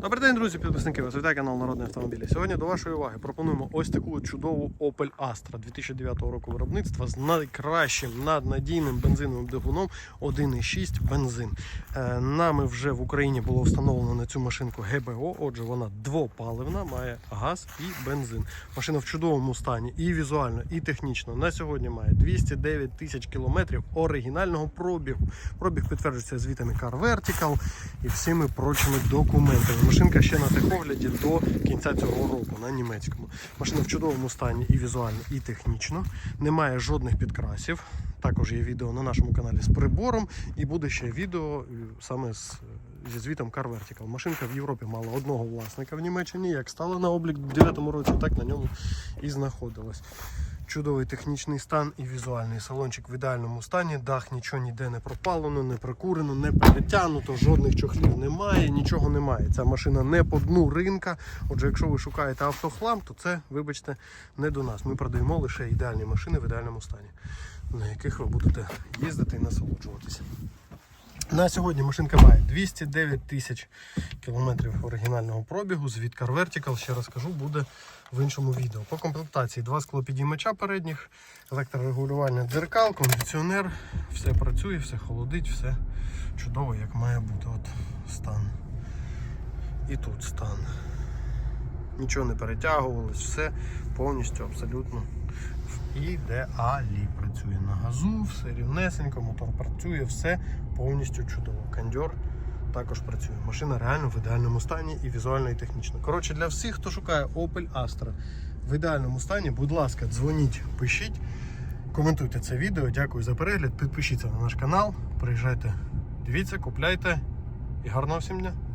Добрий день, друзі, підписники. Вас вітає канал Народний автомобілі. Сьогодні до вашої уваги пропонуємо ось таку чудову Opel Astra 2009 року виробництва з найкращим наднадійним бензиновим двигуном 1,6 бензин. Е, Нами вже в Україні було встановлено на цю машинку ГБО, отже, вона двопаливна, має газ і бензин. Машина в чудовому стані і візуально, і технічно. На сьогодні має 209 тисяч кілометрів оригінального пробігу. Пробіг підтверджується звітами Car Vertical і всіми прочими документами. Машинка ще на техогляді до кінця цього року на німецькому. Машина в чудовому стані і візуально, і технічно. Немає жодних підкрасів. Також є відео на нашому каналі з прибором, і буде ще відео е, саме з, зі звітом Car Vertical. Машинка в Європі мала одного власника в Німеччині. Як стала на облік у 2009 році, так на ньому і знаходилась. Чудовий технічний стан і візуальний салончик в ідеальному стані. Дах нічого ніде не пропалено, не прикурено, не перетягнуто, жодних чохлів немає, нічого немає. Ця машина не по дну ринка. Отже, якщо ви шукаєте автохлам, то це, вибачте, не до нас. Ми продаємо лише ідеальні машини в ідеальному стані, на яких ви будете їздити і насолоджуватися. На сьогодні машинка має 209 тисяч кілометрів оригінального пробігу. Звід Car Vertical, ще раз кажу, буде в іншому відео. По комплектації два склопідіймача передніх, електрорегулювання дзеркал, кондиціонер, все працює, все холодить, все чудово, як має бути. От стан. І тут стан. Нічого не перетягувалось, все повністю абсолютно ідеалі. Працює на газу, все рівнесенько, мотор працює, все повністю чудово. Кондьор також працює. Машина реально в ідеальному стані і візуально, і технічно. Коротше, для всіх, хто шукає Opel Astra в ідеальному стані, будь ласка, дзвоніть, пишіть, коментуйте це відео. Дякую за перегляд. Підпишіться на наш канал, приїжджайте, дивіться, купляйте і гарного всім дня!